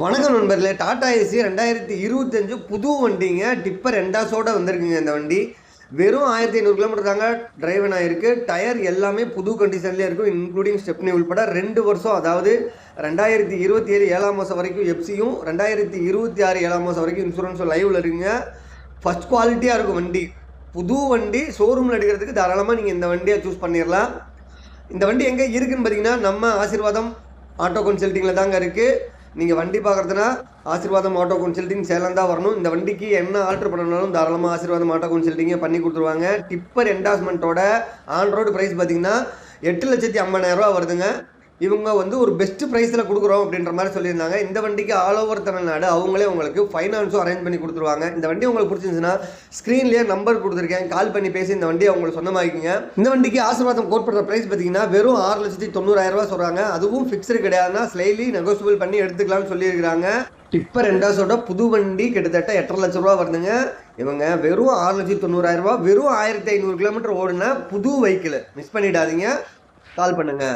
வணக்கம் நண்பர்களே. டாடா ஏசி ரெண்டாயிரத்தி இருபத்தஞ்சு புது வண்டிங்க. டிப்பர் எண்டாஸோட வந்திருக்குங்க இந்த வண்டி. வெறும் ஆயிரத்தி ஐநூறு கிலோமீட்டர் தாங்க டிரைவன் ஆகிருக்கு டயர் எல்லாமே புது கண்டிஷன்லேயே இருக்கும். இன்க்ளூடிங் ஸ்டெப்னி உள்பட ரெண்டு வருஷம் அதாவது ரெண்டாயிரத்தி இருபத்தி ஏழு ஏழாம் மாதம் வரைக்கும் எஃப்சியும் ரெண்டாயிரத்தி இருபத்தி ஆறு ஏழாம் மாதம் வரைக்கும் இன்சூரன்ஸும் லைவில் இருக்குங்க. ஃபஸ்ட் குவாலிட்டியாக இருக்கும் வண்டி. புது வண்டி ஷோரூமில் எடுக்கிறதுக்கு தாராளமாக நீங்கள் இந்த வண்டியை சூஸ் பண்ணிடலாம் இந்த வண்டி எங்கே இருக்குதுன்னு பார்த்தீங்கன்னா நம்ம ஆசீர்வாதம் ஆட்டோ கன்சல்ட்டிங்கில் தாங்க இருக்குது நீங்கள் வண்டி பார்க்குறதுனா ஆசீர்வாதம் ஆட்டோ கன்சல்டிங் சேலம் தான் வரணும். இந்த வண்டிக்கு என்ன ஆல்ட்ரு பண்ணணும்னாலும் தாராளமாக ஆசீர்வாதம் ஆட்டோ கன்சல்டிங்கே பண்ணி கொடுத்துருவாங்க. டிப்பர் என்டாஸ்மெண்ட்டோட ஆன் ரோடு ப்ரைஸ் பார்த்தீங்கன்னா எட்டு லட்சத்தி ஐம்பதாயிரரூவா வருதுங்க. இவங்க வந்து ஒரு பெஸ்ட் ப்ரைஸில் கொடுக்குறோம் அப்படின்ற மாதிரி சொல்லியிருந்தாங்க. இந்த வண்டிக்கு ஆல் ஓவர் தமிழ்நாடு அவங்களே உங்களுக்கு ஃபைனான்ஸும் அரேஞ்ச் பண்ணி கொடுத்துருவாங்க. இந்த வண்டி உங்களுக்கு பிடிச்சிருந்துச்சுன்னா ஸ்க்ரீன்லேயே நம்பர் கொடுத்துருக்கேன். கால் பண்ணி பேசி இந்த வண்டியை உங்களுக்கு சொந்தமாக்கிங்க இந்த வண்டிக்கு ஆசீர்வாதம் கோட் பண்ணுற ப்ரைஸ் பார்த்தீங்கன்னா வெறும் ஆறு லட்சத்தி தொண்ணூறாயிரம் சொல்கிறாங்க அதுவும் ஃபிக்ஸ்டு கிடையாதுன்னா ஸ்லைலி நெகோசியபிள் பண்ணி எடுத்துக்கலாம்னு சொல்லியிருக்கிறாங்க. டிப்பர் ரெண்டாஸோட புது வண்டி கிட்டத்தட்ட எட்டரை லட்ச ரூபா வருதுங்க. இவங்க வெறும் ஆறு லட்சத்தி தொண்ணூறாயிரம் வெறும் ஆயிரத்தி ஐநூறு கிலோமீட்டர் ஓடுனா புது வெஹிக்கிள் மிஸ் பண்ணிடாதீங்க. கால் பண்ணுங்கள்